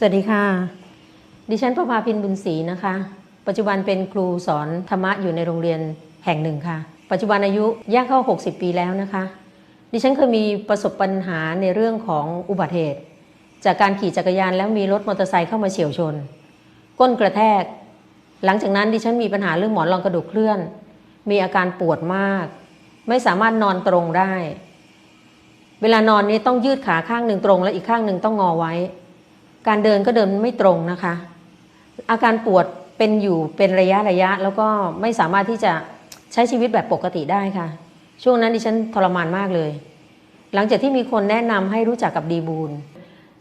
สวัสดีค่ะ ดิฉันประภาพินบุญศรีนะคะ ปัจจุบันเป็นครูสอนธรรมะอยู่ในโรงเรียนแห่งหนึ่งค่ะ ปัจจุบันอายุย่างเข้า 60 ปีแล้วนะคะ ดิฉันเคยมีประสบปัญหาในเรื่องของอุบัติเหตุ จากการขี่จักรยานแล้วมีรถมอเตอร์ไซค์เข้ามาเฉียวชน ก้นกระแทก หลังจากนั้นดิฉันมีปัญหาเรื่องหมอนรองกระดูกเคลื่อน มีอาการปวดมาก ไม่สามารถนอนตรงได้ เวลานอนนี้ต้องยืดขาข้างหนึ่งตรง และอีกข้างหนึ่งต้องงอไว้ การเดินก็เดินไม่ตรงนะคะ อาการปวดเป็นอยู่เป็นระยะระยะ แล้วก็ไม่สามารถที่จะใช้ชีวิตแบบปกติได้ค่ะ ช่วงนั้นดิฉันทรมานมากเลย หลังจากที่มีคนแนะนำให้รู้จักกับดีบูล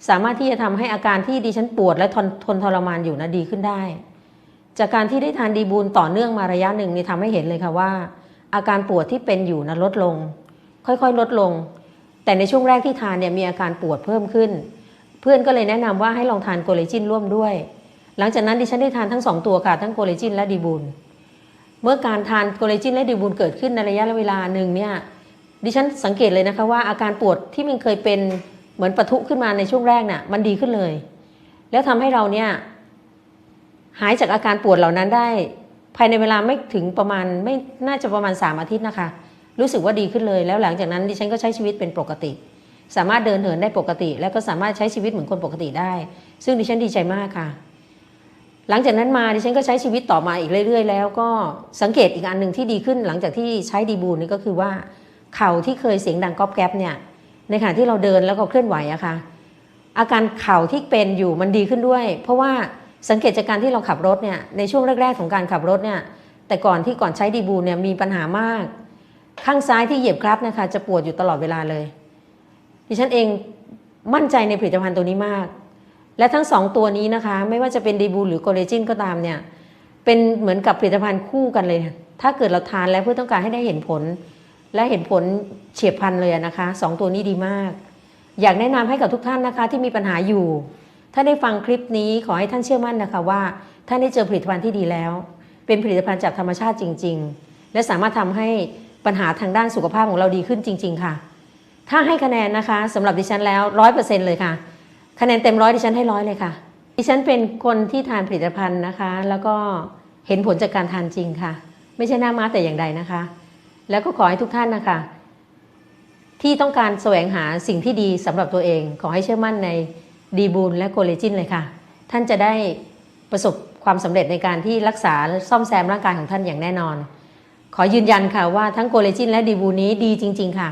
สามารถที่จะทำให้อาการที่ดิฉันปวดและทนทนทรมานอยู่นะดีขึ้นได้ จากการที่ได้ทานดีบูลต่อเนื่องมาระยะหนึ่งนี่ทำให้เห็นเลยค่ะว่า อาการปวดที่เป็นอยู่นะลดลง ค่อยๆ ลดลง แต่ในช่วงแรกที่ทานเนี่ยมีอาการปวดเพิ่มขึ้น เพื่อนก็เลยแนะนำว่าให้ลองทานโกเลจินร่วมด้วย หลังจากนั้นดิฉันได้ทานทั้งสองตัวค่ะทั้งโกเลจินและดีบูลเมื่อการทานโกเลจินและดีบูลเกิดขึ้นในระยะเวลาหนึ่งเนี่ยดิฉันสังเกตเลยนะคะว่าอาการปวดที่มันเคยเป็นเหมือนปะทุขึ้นมาในช่วงแรกน่ะมันดีขึ้นเลย แล้วทำให้เราเนี่ยหายจากอาการปวดเหล่านั้นได้ ภายในเวลาไม่ถึงประมาณไม่น่าจะประมาณ 3 อาทิตย์นะคะ รู้สึกว่าดีขึ้นเลย แล้วหลังจากนั้นดิฉันก็ใช้ชีวิตเป็นปกติ สามารถเดินเหินได้ปกติ แล้วก็สามารถใช้ชีวิตเหมือนคนปกติได้ ซึ่งดิฉันดีใจมากค่ะ หลังจากนั้นมาดิฉันก็ใช้ชีวิตต่อมาอีกเรื่อย ๆ แล้วก็สังเกตอีกอันหนึ่งที่ดีขึ้น หลังจากที่ใช้ดีบูลนี่ก็คือว่าเข่าที่เคยเสียงดังก๊อบแก๊บเนี่ยในขณะที่เราเดินแล้วก็เคลื่อนไหวอะค่ะอาการเข่าที่เป็นอยู่มันดีขึ้นด้วย เพราะว่าสังเกตจากการที่เราขับรถเนี่ยในช่วงแรกๆของการขับรถเนี่ยแต่ก่อนที่ก่อนใช้ดีบูลเนี่ยมีปัญหามาก ข้างซ้ายที่เหยียบคลัตช์นะคะจะปวดอยู่ตลอดเวลาเลย ดิฉันเองมั่นใจในผลิตภัณฑ์ตัวนี้มาก และทั้งสองตัวนี้นะคะ ไม่ว่าจะเป็นดีบูหรือโกเลจินก็ตามเนี่ย เป็นเหมือนกับผลิตภัณฑ์คู่กันเลย ถ้าเกิดเราทานแล้วเพื่อต้องการให้ได้เห็นผล และเห็นผลเฉียบพลันเลยนะคะสองตัวนี้ดีมาก อยากแนะนำให้กับทุกท่านนะคะ ที่มีปัญหาอยู่ ถ้าได้ฟังคลิปนี้ขอให้ท่านเชื่อมั่นนะคะว่าท่านได้เจอผลิตภัณฑ์ที่ดีแล้ว เป็นผลิตภัณฑ์จากธรรมชาติจริง ๆ และสามารถทำให้ปัญหาทางด้านสุขภาพของเราดีขึ้นจริง ๆ ค่ะ ถ้าให้คะแนนนะคะสำหรับดิฉันแล้วร้อยเปอร์เซ็นต์เลยค่ะ คะแนนเต็มร้อยดิฉันให้ร้อยเลยค่ะ ดิฉันเป็นคนที่ทานผลิตภัณฑ์นะคะ แล้วก็เห็นผลจากการทานจริงค่ะ ไม่ใช่หน้าม้าแต่อย่างใดนะคะ แล้วก็ขอให้ทุกท่านนะคะ ที่ต้องการแสวงหาสิ่งที่ดีสำหรับตัวเอง ขอให้เชื่อมั่นในดีบูลและโกเลจินเลยค่ะ ท่านจะได้ประสบความสำเร็จในการที่รักษาซ่อมแซมร่างกายของท่านอย่างแน่นอน ขอยืนยันค่ะว่าทั้งโกเลจินและดีบูลนี้ดีจริง ๆ ค่ะ